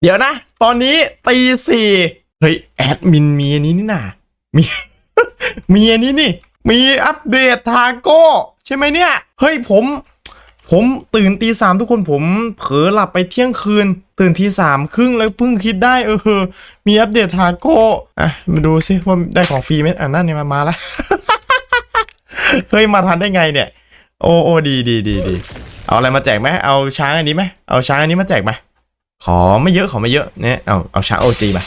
เดี๋ยวนะ ตอนนี้ตีสี่เฮ้ย แอดมินมีอันนี้นี่นามี มีอันนี้นี่ มีอัปเดตทาโก้ ใช่ไหมเนี่ย เฮ้ยผม ผมตื่นตีสามทุกคนผมเผลอหลับไปเที่ยงคืน ตื่นทีสามครึ่งแล้วเพิ่งคิดได้เออ มีอัปเดตทาโก้ อะ มาดูซิว่าได้ของฟรีไหมอะนั่นเนี่ยมามาแล้ว เฮ้ย มาทันได้ไงเนี่ย โอ้โอ้ดีดีดีดีเอาอะไรมาแจกไหมเอาช้างอันนี้ไหมเอาช้างอันนี้มาแจกไหม ขอไม่เยอะขอไม่เยอะเนี่ยเอาเอาช้างโอจีมา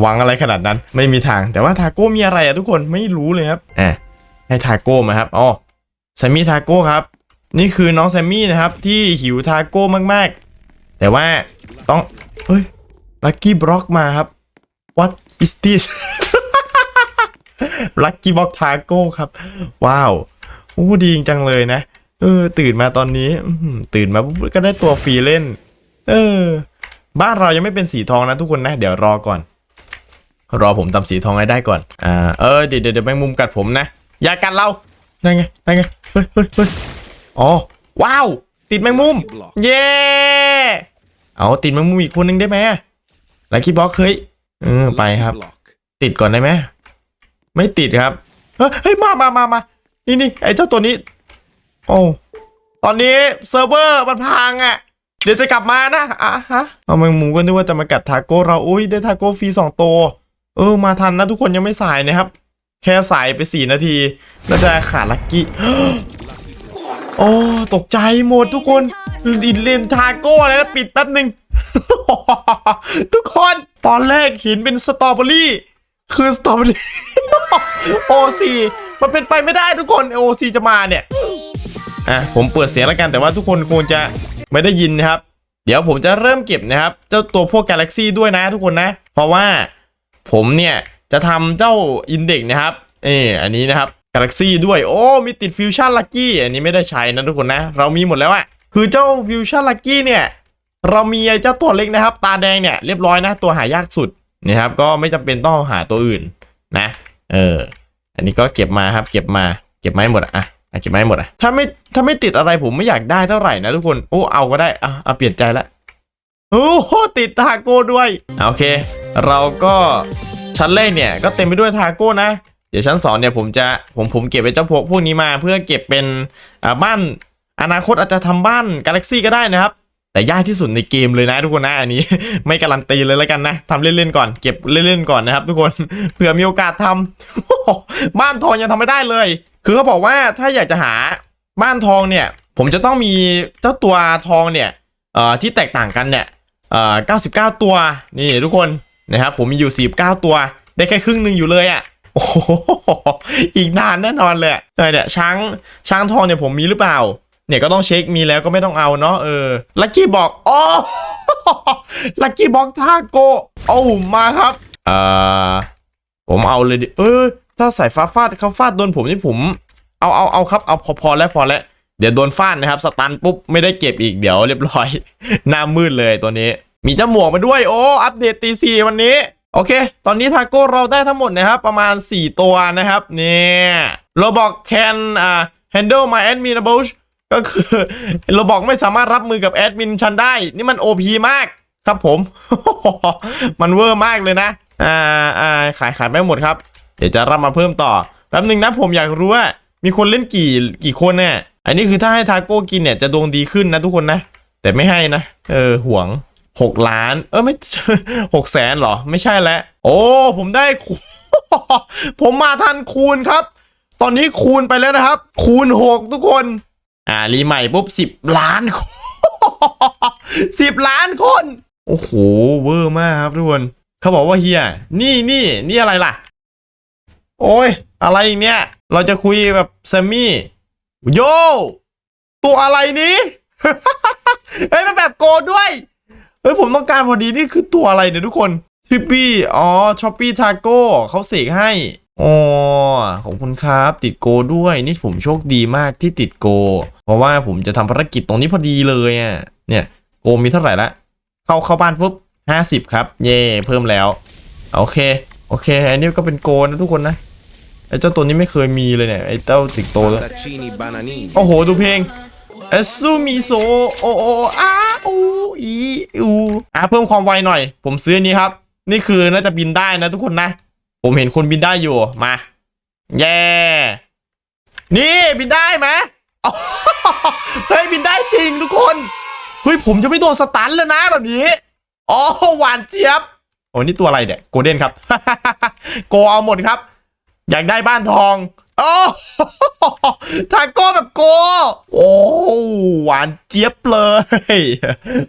หวังอะไรขนาดนั้นไม่มีทาง แต่ว่าทาโก้มีอะไรอะทุกคนไม่รู้เลยครับอะให้ทาโก้มาครับอ๋อแซมมี่ทาโก้ครับ นี่คือน้องแซมมี่นะครับ ที่หิวทาโก้มากๆ แต่ว่าต้องเฮ้ยลักกี้บล็อกมาครับ what is this ลักกี้บล็อกทาโก้ครับ ว้าวโอ้ดีจริงจังเลยนะ เออ ตื่นมาตอนนี้ตื่นมาปุ๊บก็ได้ตัวฟรีเล่น เออ บ้านเรายังไม่เป็นสีทองนะทุกคนนะ เดี๋ยวรอก่อน รอผมทำสีทองให้ได้ก่อนอ่าเออเดี๋ยวเดี๋ยวเดี๋ยวแมงมุมกัดผมนะอย่ากัดเราได้ไงได้ไงเฮ้ยเฮ้ยเฮ้ยอ๋อว้าว ติดแมงมุม เย้เอาติดแมงมุมอีกคนนึงได้ไหมลักกี้บ็อกเฮ้ยเออไปครับ ติดก่อนได้ไหมไม่ติดครับเฮ้ยเฮ้ยมามามามานี่นี่ไอ้เจ้าตัวนี้ โอ้ตอนนี้เซิร์ฟเวอร์มันพังอะ เดี๋ยวจะกลับมานะอะฮะเอาแมงมุมก็นึกว่าจะมากัดทาโก้เราอุ้ยได้ทาโก้ฟรีสองตัว เออมาทันนะทุกคนยังไม่สายนะครับ แค่สายไปสี่นาที น่าจะขาดลักกี้โอ้ตกใจหมดทุกคนดิเลนทาโก้อะไรนะปิดแป๊บหนึ่งทุกคนตอนแรกเห็นเป็นสตรอเบอรี่ คือสตรอเบอรี่โอซีมันเป็นไปไม่ได้ทุกคนโอซีจะมาเนี่ย อะผมเปิดเสียงแล้วกันแต่ว่าทุกคนคงจะไม่ได้ยินนะครับ เดี๋ยวผมจะเริ่มเก็บนะครับ เจ้าตัวพวกกาแล็กซี่ด้วยนะทุกคนนะ เพราะว่าผมเนี่ยจะทำเจ้าอินเด็กนะครับเอออันนี้นะครับกาแล็กซี่ด้วยโอ้มีติดฟิวชั่นลักกี้อันนี้ไม่ได้ใช้นะทุกคนนะ เรามีหมดแล้วอะคือเจ้าฟิวชั่นลักกี้เนี่ยเรามีไอ้เจ้าตัวเล็กนะครับ ตาแดงเนี่ยเรียบร้อยนะตัวหายากสุดนะครับ ก็ไม่จำเป็นต้องหาตัวอื่นนะ เออ อันนี้ก็เก็บมาครับ เก็บมา เก็บมาให้หมดอะอะอะ เก็บมาให้หมดอะถ้าไม่ถ้าไม่ติดอะไรผมไม่อยากได้เท่าไหร่นะทุกคนโอ้เอาก็ได้อะเอาเปลี่ยนใจละโอ้โหติดทาโก้ด้วยโอเค เราก็ชั้นแรกเนี่ยก็เต็มไปด้วยทาโก้นะ เดี๋ยวชั้นสองเนี่ยผมจะผมผมเก็บไปเจ้าพวกพวกนี้มาเพื่อเก็บเป็นอ่าบ้านอนาคตอาจจะทำบ้านกาแล็กซี่ก็ได้นะครับ แต่ยากที่สุดในเกมเลยนะทุกคนนะอันนี้ ไม่การันตีเลยแล้วกันนะทำเล่นๆก่อนเก็บเล่นๆก่อนนะครับ ทุกคนเผื่อมีโอกาสทำบ้านทองยังทำไม่ได้เลย คือเขาบอกว่าถ้าอยากจะหาบ้านทองเนี่ย ผมจะต้องมีเจ้าตัวทองเนี่ยเอ่อที่แตกต่างกันเนี่ยเอ่อ99ตัวนี่ทุกคนนะครับผมมีอยู่49ตัว ได้แค่ครึ่งหนึ่งอยู่เลยอะ่ะโอ้โหอีกนานแน่นอนเลยเออเนี่ยช้างช้างทองเนี่ยผมมีหรือเปล่า เนี่ยก็ต้องเช็คมีแล้วก็ไม่ต้องเอาเนาะเออลัคกี้บอกอ๋อลัคกี้บอกทาโกโอ้มาครับเอ่อผมเอาเลยดิเออ ถ้าใส่ฟ้าฟาดเขาฟาดโดนผมนี่ผม เอาเอาเอาครับเอาพอพอแล้วพอแล้วเดี๋ยวโดนฟาดนะครับ สตันปุ๊บไม่ได้เก็บอีกเดี๋ยวเรียบร้อย หน้ามืดเลยตัวนี้ มีเจ้าหมวกมาด้วยโอ้อัปเดตตีสี่วันนี้ โอเค ตอนนี้ทาโก้เราได้ทั้งหมดนะครับ ประมาณ 4 ตัวนะครับเนี่ยโรบอกแคนอ่า handle my admin bush ก็คือโรบอกไม่สามารถรับมือกับแอดมินฉันได้ นี่มัน OP มากครับผม มันเวอร์มากเลยนะ อ่าอ่าขายขายไม่หมดครับ เดี๋ยวจะรับมาเพิ่มต่อแป๊บหนึ่งนะผมอยากรู้ว่า มีคนเล่นกี่กี่คนเนี่ยอันนี้คือถ้าให้ทาโก้กินเนี่ยจะดวงดีขึ้นนะทุกคนนะ แต่ไม่ให้นะเออห่วงหกล้าน เออไม่หกแสนเหรอ ไม่ใช่แล้ว โอ้ ผมได้ ผมมาทันคูณครับ ตอนนี้คูณไปแล้วนะครับ คูณหกทุกคน อ่า รีใหม่ปุ๊บสิบล้านสิบล้านคน โอ้โห เวอร์มากครับทุกคน เขาบอกว่าเฮีย นี่นี่นี่อะไรล่ะ โอ้ย อะไรอีกเนี่ย เราจะคุยแบบแซมมี่ โย ตัวอะไรนี้ เฮ้ยมันแบบโกดด้วย เฮ้ย ผมต้องการพอดีนี่คือตัวอะไรเนี่ยทุกคนทิปปี้ อ๋อช้อปปี้ทาโก้เขาเสกให้อ๋อขอบคุณครับ ติดโกด้วย นี่ผมโชคดีมากที่ติดโก เพราะว่าผมจะทำภารกิจตรงนี้พอดีเลยอะ เนี่ย โกมีเท่าไหร่ละ เข้าเข้าบ้านปุ๊บห้าสิบครับ เย่เพิ่มแล้ว โอเค โอเค อันนี้ก็เป็นโกนะทุกคนนะ ไอ้เจ้าตัวนี้ไม่เคยมีเลยเนี่ยไอ้เจ้าติดโตเลย Patatini bananini. โอ้โหดูเพลงเอซูมิโซโอโออาอูอีอูอะเพิ่มความไวหน่อย ผมซื้ออันนี้ครับ นี่คือน่าจะบินได้นะทุกคนนะ ผมเห็นคนบินได้อยู่มาแย่นี่บินได้ไหมอ๋อเฮ้ยบินได้จริงทุกคนเฮ้ยผมจะไม่โดนสตันแล้วนะแบบนี้อ๋อหวานเจี๊ยบโอ้นี่ตัวอะไรเนี่ยโกลเด้นครับโกเอาหมดครับ อยากได้บ้านทองโอ้ทาโก้แบบโก โอ้หวานเจี๊ยบเลย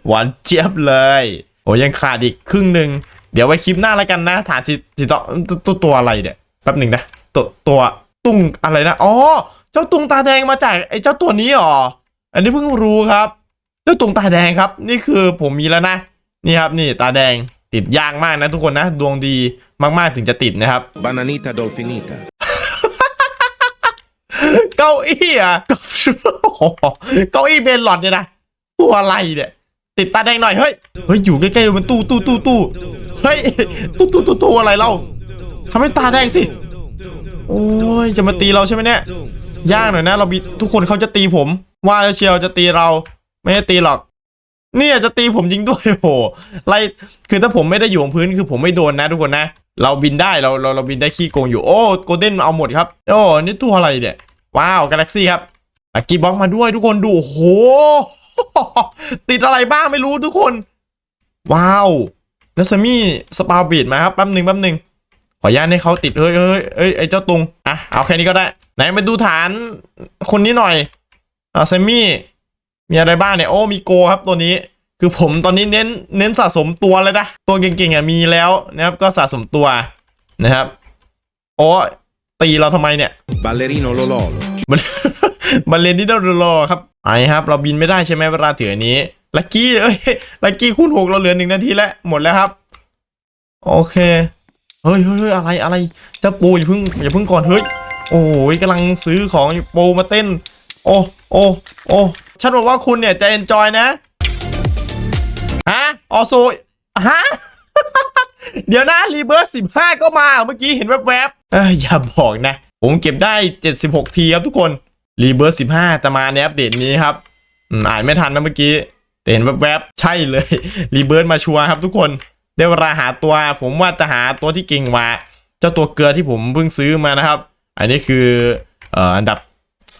หวานเจี๊ยบเลย โอ้ยังขาดอีกครึ่งหนึ่ง เดี๋ยวไว้คลิปหน้าแล้วกันนะถามสิสิต่อตัวตัวอะไรเนี่ย แป๊บหนึ่งนะ ตัวตัวตุ้งอะไรนะ อ๋อ เจ้าตุงตาแดงมาจากไอ้เจ้าตัวนี้เหรอ อันนี้เพิ่งรู้ครับ เจ้าตุงตาแดงครับ นี่คือผมมีแล้วนะ นี่ครับนี่ตาแดง ติดยากมากนะทุกคนนะ ดวงดีมากๆถึงจะติดนะครับ Bananita dolfinita. เก้าอี้อะเก้าอี้เบนหลอดเนี่ยนะตัวอะไรเนี่ย ติดตาแดงหน่อยเฮ้ยเฮ้ยอยู่ใกล้ๆมันตู้ตู้ตู้ตู้เฮ้ยตู้ตู้ตู้ตู้อะไรเล่าทำให้ตาแดงสิโอ้ยจะมาตีเราใช่ไหมเนี่ยยากหน่อยนะ เราบีทุกคนเขาจะตีผม ว่าแล้วเชียวจะตีเรา ไม่ได้ตีหรอก เนี่ยจะตีผมจริงด้วยโหไล่คือถ้าผมไม่ได้อยู่บนพื้นคือผมไม่โดนนะทุกคนนะ เราบินได้เราเราเราบินได้ขี้โกงอยู่โอ้โกลเด้นเอาหมดครับโอ้นี่ตัวอะไรเนี่ยว้าวกาแล็กซี่ครับลักกี้บ็อกมาด้วยทุกคนดูโหติดอะไรบ้างไม่รู้ทุกคน ว้าวนัสมี่สปาวบีดมาครับแป๊บหนึ่งแป๊บหนึ่งขออนุญาตให้เขาติดเฮ้ยเฮ้ยเอ้ยไอ้เจ้าตุงอะเอาแค่นี้ก็ได้ ไหนไปดูฐานคนนี้หน่อยอ่าเซมี่ มีอะไรบ้างเนี่ย โอ้ มีโกครับตัวนี้ คือผมตอนนี้เน้นเน้นสะสมตัวเลยนะ ตัวเก่งๆอะมีแล้วนะครับ ก็สะสมตัวนะครับ โอ้ตีเราทำไมเนี่ย Ballerino Lololo. มันมันเรียนที่เรารอครับไอครับ เราบินไม่ได้ใช่ไหมเวลาถืออันนี้ ลักกี้ เอ้ย ลักกี้คูณหกเราเหลือหนึ่งนาทีแล้ว หมดแล้วครับ โอเค เฮ้ยเฮ้ยเฮ้ยอะไรอะไรเจ้าปูอย่าเพิ่งอย่าเพิ่งก่อน เฮ้ย โอ้ยกำลังซื้อของอยู่ปูมาเต้น โอ้ โอ้ โอ้ ฉันบอกว่าคุณเนี่ยจะเอนจอยนะ ฮะ ออโซ ฮะ เดี๋ยวนะรีเบิร์สสิบห้าก็มาเมื่อกี้เห็นแวบๆเอ้ยอย่าบอกนะ ผมเก็บได้ 76 ทีครับทุกคนรีเบิร์ส15จะมาในอัปเดตนี้ครับอ่านไม่ทันนะเมื่อกี้ แต่เห็นแวบๆ ใช่เลยรีเบิร์สมาชัวร์ครับทุกคนได้เวลาหาตัวผมว่าจะหาตัวที่เก่งกว่าเจ้าตัวเกลือที่ผมเพิ่งซื้อมานะครับ อันนี้คืออันดับ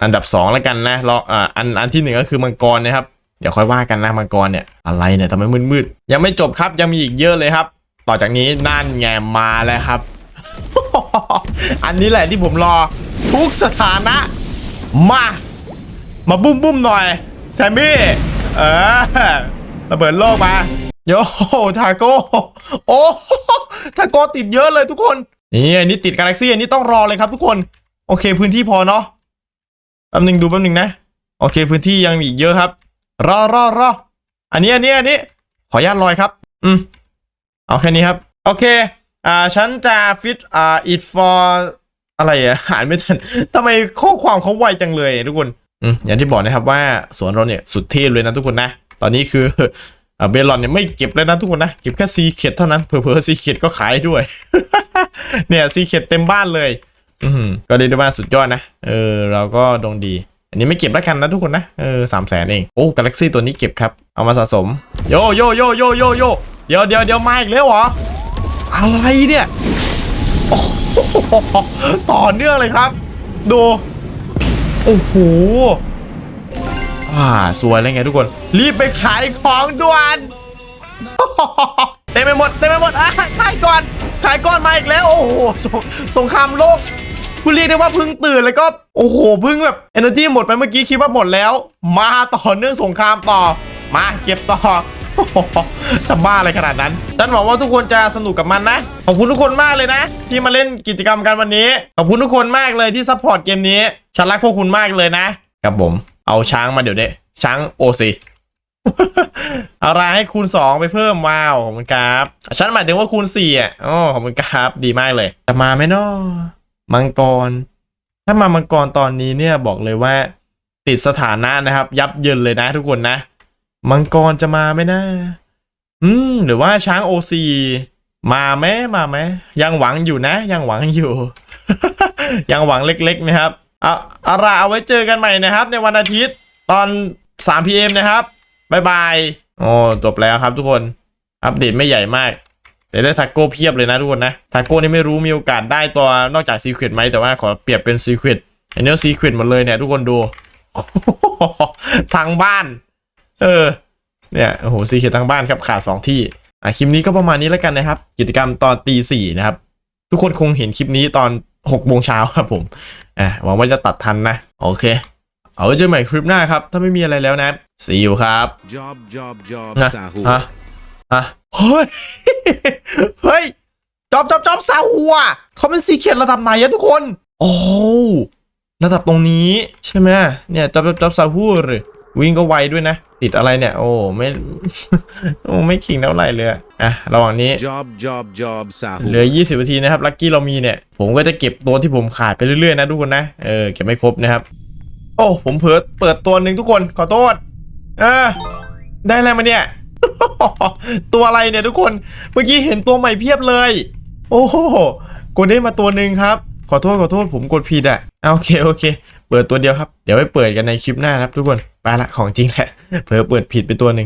อันดับสองแล้วกันนะรออ่าอันอันที่หนึ่งก็คือมังกรนะครับเดี๋ยวค่อยว่ากันนะมังกรเนี่ยอะไรเนี่ยทำไมมืดๆยังไม่จบครับยังมีอีกเยอะเลยครับ ต่อจากนี้นั่นไงมาแล้วครับ อันนี้แหละที่ผมรอทุกสถานะ มา มาบุ้มบุ้มหน่อยแซมมี่เออระเบิดโลกมาโยทาโก้โอ้ทาโก้ติดเยอะเลยทุกคนนี่อันนี้ติดกาแล็กซี่อันนี้ต้องรอเลยครับทุกคน โอเคพื้นที่พอเนาะ แป๊บนึงดูแป๊บนึงนะ โอเค พื้นที่ยังมีอีกเยอะครับ รอรอรออันนี้อันนี้อันนี้ ขออนุญาตลอยครับ อืม เอาแค่นี้ครับ โอเค อ่า ฉันจะฟิตอ่า it for อะไรอะอ่านไม่ทันทำไมข้อความเขาไวจังเลยทุกคน อืม อย่างที่บอกนะครับว่าสวนเราเนี่ยสุดเทพเลยนะทุกคนนะ ตอนนี้คืออ่าเบลอนเนี่ยไม่เก็บเลยนะทุกคนนะ เก็บแค่ซีเค็ดเท่านั้น เผลอๆซีเค็ดก็ขายด้วย เนี่ยซีเค็ดเต็มบ้านเลย อืมก็เรียกได้ว่าสุดยอดนะ เออ เราก็ดวงดี อันนี้ไม่เก็บแล้วกันนะทุกคนนะ เออสามแสนเอง โอ้กาแล็กซี่ตัวนี้เก็บครับ เอามาสะสม โยโยโยโยโยโยเดี๋ยวเดี๋ยวเดี๋ยวมาอีกแล้วเหรอ อะไรเนี่ย ต่อเนื่องเลยครับ ดู โอ้โหอ่าสวยเลยไงทุกคน รีบไปขายของด่วนเต็มไปหมดเต็มไปหมดอะขายก่อน ขายก่อนมาอีกแล้ว โอ้โหสสงครามโลก คุณเรียกได้ว่าเพิ่งตื่นแล้วก็โอ้โหเพิ่งแบบเอเนอร์จีหมดไปเมื่อกี้คิดว่าหมดแล้ว มาต่อเนื่องสงครามต่อ มาเก็บต่อจะบ้าอะไรขนาดนั้นฉันหวังว่าทุกคนจะสนุกกับมันนะ ขอบคุณทุกคนมากเลยนะ ที่มาเล่นกิจกรรมกันวันนี้ ขอบคุณทุกคนมากเลยที่ซัพพอร์ตเกมนี้ ฉันรักพวกคุณมากเลยนะ ครับผม เอาช้างมาเดี๋ยวนี้ช้างโอซีเอาราให้คูณ 2 ไปเพิ่มว้าวขอบคุณครับ ฉันหมายถึงว่าคูณ4อะอ๋อขอบคุณครับ ดีมากเลย จะมาไหมเนาะ มังกร ถ้ามามังกรตอนนี้เนี่ยบอกเลยว่า ติดสถานะนะครับ ยับเยินเลยนะทุกคนนะ มังกรจะมาไหมนะอืมหรือว่าช้างโอซีมาไหมมาไหมยังหวังอยู่นะ ยังหวังอยู่ ยังหวังเล็กๆนะครับเอาเอาละเอาไว้เจอกันใหม่นะครับ ในวันอาทิตย์ตอน 3 pm นะครับบายบาย โอ้ จบแล้วครับทุกคน อัปเดตไม่ใหญ่มาก แต่ได้ทาโก้เพียบเลยนะทุกคนนะทาโก้นี่ไม่รู้มีโอกาสได้ตัวนอกจากซีเครตไหมแต่ว่าขอเปรียบเป็นซีเครตอันนี้ซีเครตหมดเลยเนี่ยทุกคนดูทางบ้าน เออ เนี่ยโอ้โหซีเครตทางบ้านครับขาดสองที่อะคลิปนี้ก็ประมาณนี้แล้วกันนะครับ กิจกรรมตอนตีสี่นะครับ ทุกคนคงเห็นคลิปนี้ตอนหกโมงเช้าครับผมอะหวังว่าจะตัดทันนะ โอเค เอาไว้เจอใหม่คลิปหน้าครับ ถ้าไม่มีอะไรแล้วนะ see you ครับ Job, job, job, ฮะ Sahu. ฮะฮะ เฮ้ย เฮ้ยจอบจอบจอบซาหัว เขาเป็นซีเคียระดับไหนอะทุกคน โอ้ระดับตรงนี้ใช่ไหมเนี่ยจอบจอบจอบซาหัวหรือวิ่งก็ไวด้วยนะ ติดอะไรเนี่ย โอ้ไม่โอ้ไม่ขิงเท่าไหร่เลยอะอะระหว่างนี้ Job, job, job, เหลื Sahu. อ20นาทีนะครับลัคกี้เรามีเนี่ย ผมก็จะเก็บตัวที่ผมขาดไปเรื่อยๆนะทุกคนนะเออเก็บไม่ครบนะครับ โอ้ผมเผลอเปิดตัวหนึ่งทุกคนขอโทษเออได้อะไรมาเนี่ย ตัวอะไรเนี่ยทุกคน เมื่อกี้เห็นตัวใหม่เพียบเลย โอ้โหกดได้มาตัวหนึ่งครับ ขอโทษขอโทษผมกดผิดอะเอาโอเคโอเค เปิดตัวเดียวครับ เดี๋ยวไปเปิดกันในคลิปหน้านะครับทุกคน ไปละของจริงแหละ เผลอเปิดผิดไปตัวหนึ่ง